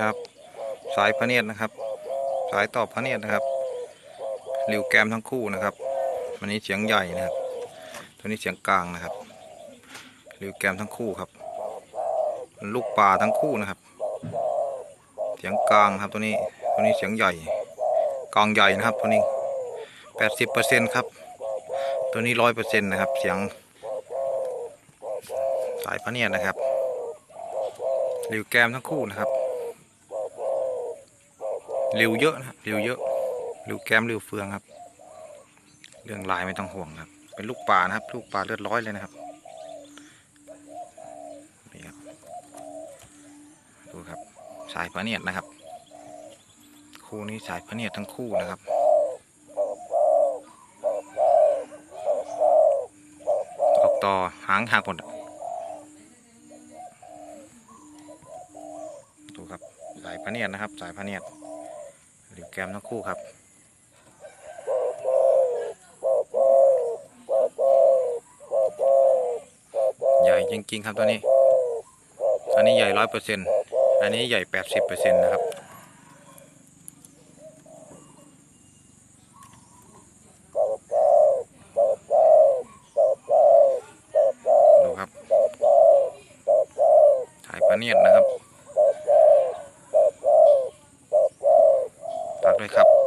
ครับ สายพระเนียดนะครับ สายต่อพระเนียดนะครับริวแกมทั้งคู่นะครับวันนี้เสียงใหญ่นะครับ ตัวนี้เสียงกลางนะครับริวแกมทั้งคู่ครับลูกปลาทั้งคู่นะครับ เสียงกลางครับตัวนี้ตัวนี้เสียงใหญ่กลางใหญ่นะครับตัวนี้แปดสิบเปอร์เซ็นครับ ตัวนี้ร้อยเปอร์เซ็นต์นะครับ เสียง สายพระเนียดนะครับริวแกมทั้งคู่นะครับ ริวเยอะนะครับริวเยอะริวแก้มริวเฟืองครับ เรื่องลายไม่ต้องห่วงครับ เป็นลูกปลานะครับ ลูกปลาเลือดร้อยเลยนะครับนี่ครับดูครับสายพระเนียดนะครับ คู่นี้สายพระเนียดทั้งคู่นะครับออกต่อหางหักหมดดูครับสายพระเนียดนะครับ สายพระเนียด หรือแกมทั้งคู่ครับใหญ่จริงๆครับตัวนี้ อันนี้ใหญ่ร้อยเปอร์เซ็นต์อันนี้ใหญ่แปดสิบเปอร์เซ็นต์นะครับดูครับถ่ายพระเนียดนะครับ Luis Japón.